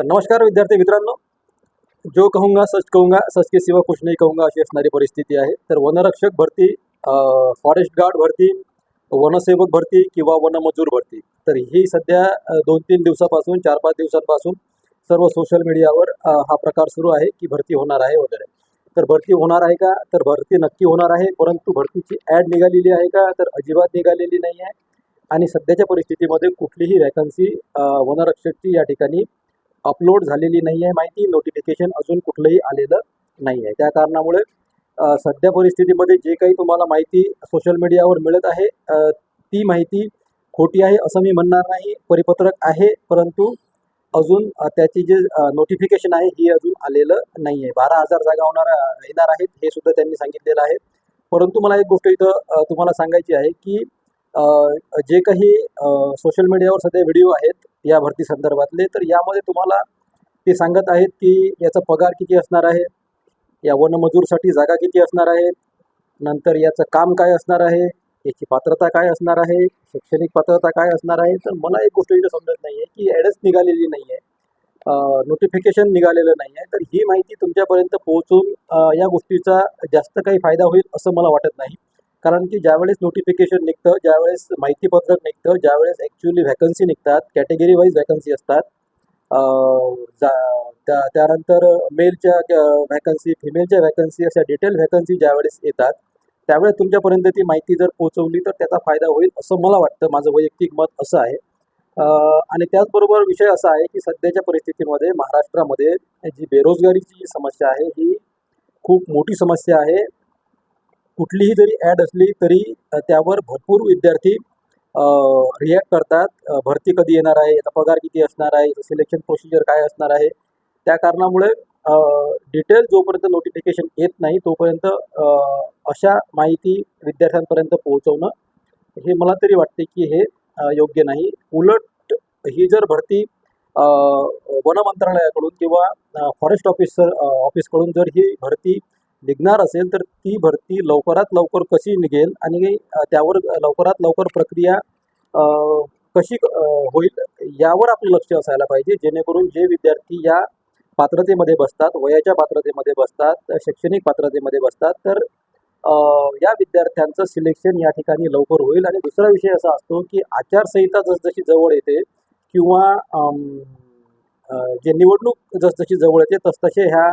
तर नमस्कार विद्यार्थी मित्रांनो. जो कहूंगा सच कहूंगा सच के सिवा कुछ नाही कहूंगा अशी असणारी परिस्थिती आहे. तर वनरक्षक भरती फॉरेस्ट गार्ड भरती वनसेवक भरती किंवा वनमजूर भरती. तर ही सध्या दोन तीन दिवसापासून चार पाच दिवसांपासून सर्व सोशल मीडियावर हा प्रकार सुरू आहे की भरती होणार आहे वगैरे. तर भरती होणार आहे का? तर भरती नक्की होणार आहे परंतु भरतीची ॲड निघालेली आहे का? तर अजिबात निघालेली नाही आहे आणि सध्याच्या परिस्थितीमध्ये कुठलीही वॅकन्सी वनरक्षकची या ठिकाणी अपलोड झालेली नाही आहे माहिती नोटिफिकेशन अजून कुठलंही आलेलं नाही आहे. त्या कारणामुळे सध्या परिस्थितीमध्ये जे काही तुम्हाला माहिती सोशल मीडियावर मिळत आहे ती माहिती खोटी आहे असं मी म्हणणार नाही परिपत्रक आहे परंतु अजून त्याची जे नोटिफिकेशन आहे ही अजून आलेलं नाही आहे. बारा हजार जागा होणार येणार आहेत हे सुद्धा त्यांनी सांगितलेलं आहे. परंतु मला एक गोष्ट इथं तुम्हाला सांगायची आहे की जे काही सोशल मीडियावर सध्या व्हिडिओ आहेत या भरती संदर्भातले तर यामध्ये तुम्हाला ते सांगत आहेत की याचा पगार किती असणार आहे या वनमजूरसाठी जागा किती असणार आहे नंतर याचं काम काय असणार आहे याची पात्रता काय असणार आहे शैक्षणिक पात्रता काय असणार आहे तर मला एक गोष्ट इथं समजत नाही आहे की ॲडच निघालेली नाही आहे नोटिफिकेशन निघालेलं नाही आहे तर ही माहिती तुमच्यापर्यंत पोहोचून या गोष्टीचा जास्त काही फायदा होईल असं मला वाटत नाही. कारण की ज्यावेळेस नोटिफिकेशन निघतं ज्यावेळेस माहितीपत्रक निघतं ज्यावेळेस ॲक्च्युली व्हॅकन्सी निघतात कॅटेगरी वाईज व्हॅकन्सी असतात जा त्या त्यानंतर मेलच्या व्हॅकन्सी फिमेलच्या व्हॅकन्सी अशा डिटेल व्हॅकन्सी ज्यावेळेस येतात त्यावेळेस तुमच्यापर्यंत ती माहिती जर पोहोचवली तर त्याचा फायदा होईल असं मला वाटतं माझं वैयक्तिक मत असं आहे. आणि त्याचबरोबर विषय असा आहे की सध्याच्या परिस्थितीमध्ये महाराष्ट्रामध्ये जी बेरोजगारीची जी समस्या आहे ही खूप मोठी समस्या आहे. कुठलीही जरी ॲड असली तरी त्यावर भरपूर विद्यार्थी रिॲक्ट करतात. भरती कधी येणार आहे? याचा पगार किती असणार आहे? सिलेक्शन प्रोसिजर काय असणार आहे? त्या कारणामुळे डिटेल जोपर्यंत नोटिफिकेशन येत नाही तोपर्यंत अशा माहिती विद्यार्थ्यांपर्यंत पोहोचवणं हे मला तरी वाटते की हे योग्य नाही. उलट ही जर भरती वन मंत्रालयाकडून किंवा फॉरेस्ट ऑफिसर ऑफिसकडून जर ही भरती निघणार असेल तर ती भरती लवकरात लवकर कशी निघेल आणि त्यावर लवकरात लवकर प्रक्रिया कशी होईल यावर आपलं लक्ष असायला पाहिजे. जेणेकरून जे विद्यार्थी या पात्रतेमध्ये बसतात वयाच्या पात्रतेमध्ये बसतात शैक्षणिक पात्रतेमध्ये बसतात तर या विद्यार्थ्यांचं सिलेक्शन या ठिकाणी लवकर होईल. आणि दुसरा विषय असा असतो की आचारसंहिता जसजशी जवळ येते किंवा जे निवडणूक जसजशी जवळ येते तसतसे ह्या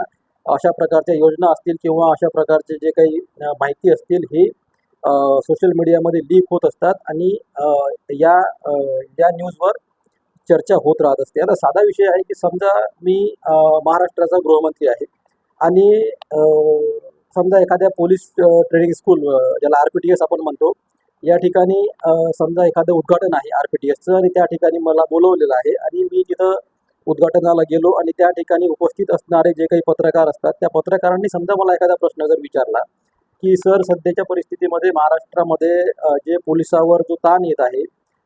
अशा प्रकारच्या योजना असतील किंवा अशा प्रकारचे जे काही माहिती असतील हे सोशल मीडियामध्ये लीक होत असतात आणि या या न्यूजवर चर्चा होत राहत असते. आता साधा विषय आहे की समजा मी महाराष्ट्राचा गृहमंत्री आहे आणि समजा एखाद्या पोलीस ट्रेनिंग स्कूल ज्याला आर पी टी एस आपण म्हणतो या ठिकाणी समजा एखादं उद्घाटन आहे आर पी टी एसचं आणि त्या ठिकाणी मला बोलवलेलं आहे आणि मी तिथं उद्घाटनाला गेलो आणि त्या ठिकाणी उपस्थित असणारे जे काही पत्रकार असतात त्या पत्रकारांनी समजा मला एखादा प्रश्न जर विचारला की सर सध्याच्या परिस्थितीमध्ये महाराष्ट्रामध्ये जे पोलिसावर जो ताण येत आहे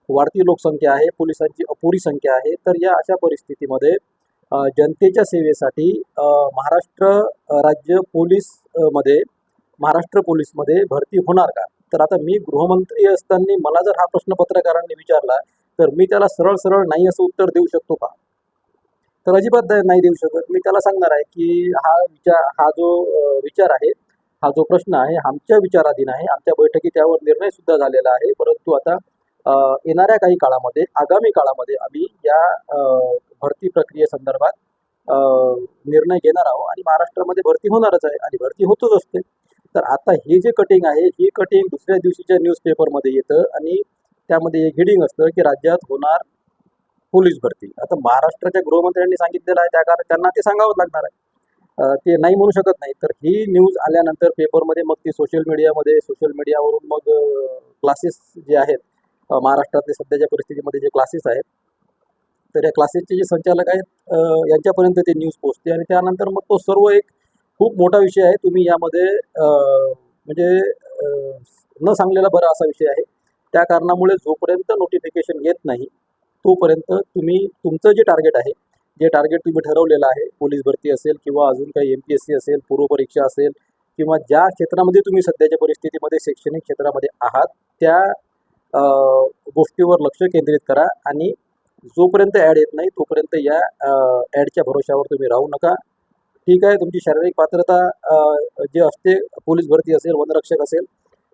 वाढती लोकसंख्या आहे पोलिसांची अपुरी संख्या आहे तर या अशा परिस्थितीमध्ये जनतेच्या सेवेसाठी महाराष्ट्र राज्य पोलीसमध्ये महाराष्ट्र पोलीसमध्ये भरती होणार का? तर आता मी गृहमंत्री असताना मला जर हा प्रश्न पत्रकारांनी विचारला तर मी त्याला सरळ सरळ नाही असं उत्तर देऊ शकतो का? तर अजिबात नाही- देऊ शकत. मी त्याला सांगणार आहे की हा विचार हा जो विचार आहे हा जो प्रश्न आहे आमच्या विचाराधीन आहे आमच्या बैठकीत त्यावर निर्णय सुद्धा झालेला आहे. परंतु आता येणाऱ्या काही काळामध्ये आगामी काळामध्ये आम्ही या भरती प्रक्रियेसंदर्भात निर्णय घेणार आहोत आणि महाराष्ट्रामध्ये भरती होणारच आहे आणि भरती होतच असते. तर आता हे जे कटिंग आहे ही कटिंग दुसऱ्या दिवशीच्या न्यूजपेपरमध्ये येतं आणि त्यामध्ये एक हेडिंग असतं की राज्यात होणार पोलीस भरती आता महाराष्ट्राच्या गृहमंत्र्यांनी सांगितलेलं आहे त्या कारण त्यांना ते सांगावं लागणार आहे. ते नाही म्हणू शकत नाही. तर ही न्यूज आल्यानंतर पेपरमध्ये मग ती सोशल मीडियामध्ये सोशल मीडियावरून मग क्लासेस जे आहेत महाराष्ट्रातले सध्याच्या परिस्थितीमध्ये जे क्लासेस आहेत तर या क्लासेसचे जे संचालक आहेत यांच्यापर्यंत ते न्यूज पोचते आणि त्यानंतर मग तो सर्व एक खूप मोठा विषय आहे. तुम्ही यामध्ये म्हणजे न सांगलेला बरा असा विषय आहे. त्या कारणामुळे जोपर्यंत नोटिफिकेशन येत नाही तोपर्यंत तुम्ही तुमचं जे टार्गेट आहे जे टार्गेट तुम्ही ठरवलेलं आहे पोलीस भरती असेल किंवा अजून काही एम पी एस सी असेल पूर्वपरीक्षा असेल किंवा ज्या क्षेत्रामध्ये तुम्ही सध्याच्या परिस्थितीमध्ये शैक्षणिक क्षेत्रामध्ये आहात त्या गोष्टीवर लक्ष केंद्रित करा आणि जोपर्यंत ॲड येत नाही तोपर्यंत या ॲडच्या भरोशावर तुम्ही राहू नका. ठीक आहे तुमची शारीरिक पात्रता जे असते पोलीस भरती असेल वनरक्षक असेल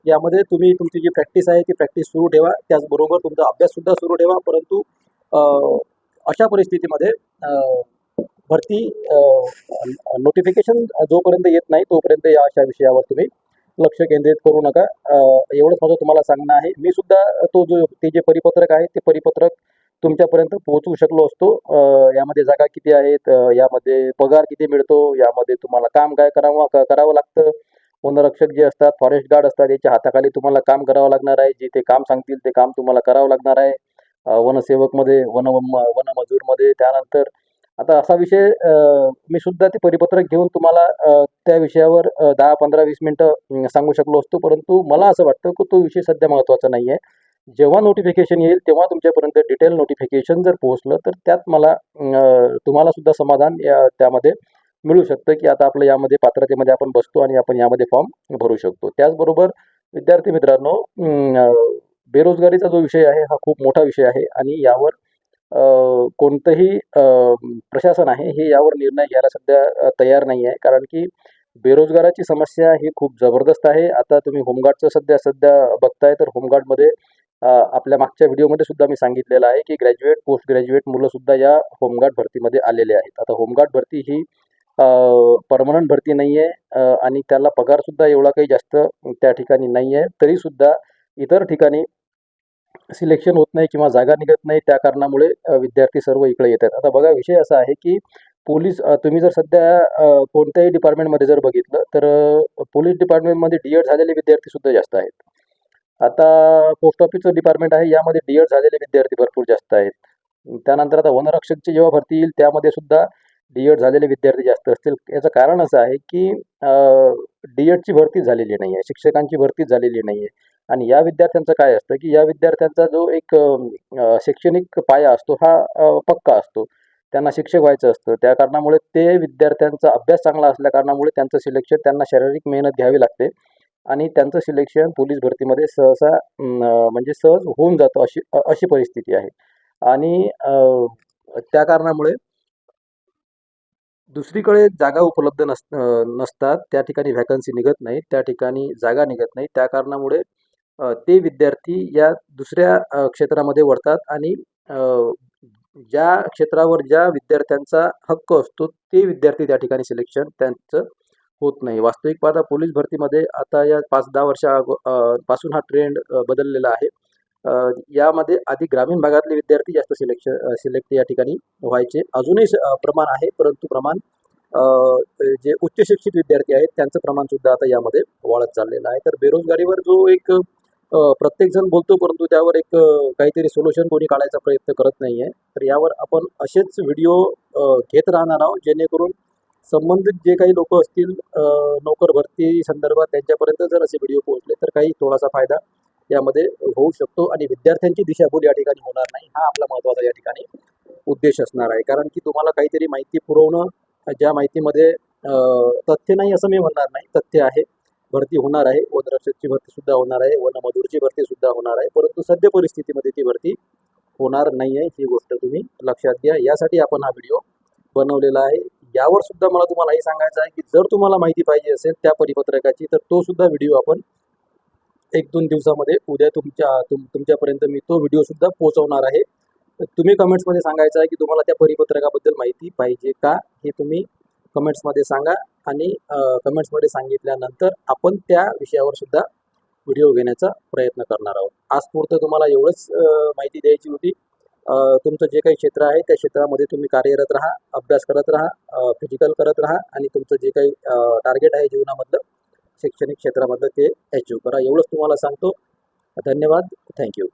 यामध्ये तुम्ही तुमची जी प्रॅक्टिस आहे ती प्रॅक्टिस सुरू ठेवा. त्याचबरोबर तुमचा अभ्याससुद्धा सुरू ठेवा. परंतु अशा परिस्थितीमध्ये भरती नोटिफिकेशन जोपर्यंत येत नाही तोपर्यंत या अशा विषयावर तुम्ही लक्ष केंद्रित करू नका. एवढंच माझं तुम्हाला सांगणं आहे. मी सुद्धा तो जो ते जे परिपत्रक आहे ते परिपत्रक तुमच्यापर्यंत पोहोचवू शकलो असतो. यामध्ये जागा किती आहेत? यामध्ये पगार किती मिळतो? यामध्ये तुम्हाला काम काय करावं करावं लागतं? वनरक्षक जे असतात फॉरेस्ट गार्ड असतात याच्या हाताखाली तुम्हाला काम करावं लागणार आहे. जे ते काम सांगतील ते काम तुम्हाला करावं लागणार आहे. वनसेवकमध्ये वन वनमजूरमध्ये. त्यानंतर आता असा विषय मी सुद्धा ते परिपत्रक घेऊन तुम्हाला त्या विषयावर दहा पंधरा वीस मिनटं सांगू शकलो असतो. परंतु मला असं वाटतं की तो विषय सध्या महत्त्वाचा नाही आहे. जेव्हा नोटिफिकेशन येईल तेव्हा तुमच्यापर्यंत डिटेल नोटिफिकेशन जर पोहोचलं तर त्यात मला तुम्हालासुद्धा तुम्हाला सुद्धा समाधान या त्यामध्ये मिळू शकतं की आता आपलं यामध्ये पात्रतेमध्ये आपण बसतो आणि आपण यामध्ये फॉर्म भरू शकतो. त्याचबरोबर विद्यार्थी मित्रांनो बेरोजगारीचा जो विषय आहे हा खूप मोठा विषय आहे आणि यावर कोणतंही प्रशासन आहे हे यावर निर्णय घ्यायला सध्या तयार नाही आहे. कारण की बेरोजगाराची समस्या ही खूप जबरदस्त आहे. आता तुम्ही होमगार्डचं सध्या सध्या बघताय तर होमगार्डमध्ये आपल्या मागच्या व्हिडिओमध्ये सुद्धा मी सांगितलेलं आहे की ग्रॅज्युएट पोस्ट ग्रॅज्युएट मुलं सुद्धा या होमगार्ड भरतीमध्ये आलेले आहेत. आता होमगार्ड भरती ही परमनंट भरती नाही आहे आणि त्याला पगारसुद्धा एवढा काही जास्त त्या ठिकाणी नाही आहे तरीसुद्धा इतर ठिकाणी सिलेक्शन होत नाही किंवा जागा निघत नाही त्या कारणामुळे विद्यार्थी सर्व इकडे येतात. आता बघा विषय असा आहे की पोलीस तुम्ही जर सध्या कोणत्याही डिपार्टमेंटमध्ये जर बघितलं तर पोलीस डिपार्टमेंटमध्ये डी एड झालेले विद्यार्थीसुद्धा जास्त आहेत. आता पोस्ट ऑफिसचं डिपार्टमेंट आहे यामध्ये डी एड झालेले विद्यार्थी भरपूर जास्त आहेत. त्यानंतर आता वनरक्षकची जेव्हा भरती येईल त्यामध्ये सुद्धा डी एड झालेले विद्यार्थी जास्त असतील. याचं कारण असं आहे की डी एडची भरती झालेली नाही आहे शिक्षकांची भरती झालेली नाही आहे आणि या विद्यार्थ्यांचं काय असतं की या विद्यार्थ्यांचा जो एक शैक्षणिक पाया असतो हा पक्का असतो. त्यांना शिक्षक व्हायचं असतं. त्या कारणामुळे ते विद्यार्थ्यांचा अभ्यास चांगला असल्या कारणामुळे त्यांचं सिलेक्शन त्यांना शारीरिक मेहनत घ्यावी लागते. आणि त्यांचं सिलेक्शन पोलीस भरतीमध्ये सहसा म्हणजे सहज होऊन जातं अशी अशी परिस्थिती आहे. आणि त्या कारणामुळे दुसरीकडे जागा उपलब्ध नस नसतात त्या ठिकाणी व्हॅकन्सी निघत नाही त्या ठिकाणी जागा निघत नाही. त्या कारणामुळे ते विद्यार्थी या दुसऱ्या क्षेत्रामध्ये वळतात आणि ज्या क्षेत्रावर ज्या विद्यार्थ्यांचा हक्क असतो ते विद्यार्थी त्या ठिकाणी सिलेक्शन त्यांचं होत नाही. वास्तविक पाहता पोलीस भरतीमध्ये आता या पाच दहा वर्षा पासून हा ट्रेंड बदललेला आहे. यामध्ये आधी ग्रामीण भागातले विद्यार्थी जास्त सिलेक्शन सिलेक्ट या ठिकाणी व्हायचे. अजूनही प्रमाण आहे परंतु प्रमाण जे उच्च शिक्षित विद्यार्थी आहेत त्यांचं प्रमाण सुद्धा आता यामध्ये वाढत चाललेलं आहे. तर बेरोजगारीवर जो एक प्रत्येक जण बोलतो परंतु त्यावर एक काहीतरी सोल्युशन कोणी काढायचा प्रयत्न करत नाही आहे तर यावर आपण असेच व्हिडिओ घेत राहणार आहोत जेणेकरून संबंधित जे काही लोक असतील नोकर भरती संदर्भात त्यांच्यापर्यंत जर असे व्हिडिओ पोहोचले तर काही थोडासा फायदा यामध्ये होऊ शकतो आणि विद्यार्थ्यांची दिशाभूल या ठिकाणी होणार नाही हा आपला महत्त्वाचा या ठिकाणी उद्देश असणार आहे. कारण की तुम्हाला काहीतरी माहिती पुरवणं ज्या माहितीमध्ये तथ्य नाही असं मी म्हणणार नाही तथ्य आहे भरती होणार आहे वनरक्षकची भरती सुद्धा होणार आहे वनमजूरची भरती सुद्धा होणार आहे परंतु सद्य परिस्थितीमध्ये ती भरती होणार नाही आहे ही गोष्ट तुम्ही लक्षात घ्या. यासाठी आपण हा व्हिडिओ बनवलेला आहे. यावर सुद्धा मला तुम्हाला हे सांगायचं आहे की जर तुम्हाला माहिती पाहिजे असेल त्या परिपत्रकाची तर तो सुद्धा व्हिडिओ आपण एक दोन दिवसामध्ये उद्या तुमच्या तुम तुमच्यापर्यंत मी तो व्हिडिओ सुद्धा पोहोचवणार आहे. तुम्ही कमेंट्समध्ये सांगायचं आहे की तुम्हाला त्या परिपत्रकाबद्दल माहिती पाहिजे का हे तुम्ही कमेंट्समध्ये सांगा आणि कमेंट्समध्ये सांगितल्यानंतर आपण त्या विषयावर सुद्धा व्हिडिओ घेण्याचा प्रयत्न करणार आहोत. आज पुरतं तुम्हाला एवढंच माहिती द्यायची होती. तुमचं जे काही क्षेत्र आहे त्या क्षेत्रामध्ये तुम्ही कार्यरत राहा अभ्यास करत राहा फिजिकल करत राहा आणि तुमचं जे काही टार्गेट आहे जीवनामधलं शैक्षणिक क्षेत्रामधलं ते अचीव करा. एवढंच तुम्हाला सांगतो. धन्यवाद. थँक्यू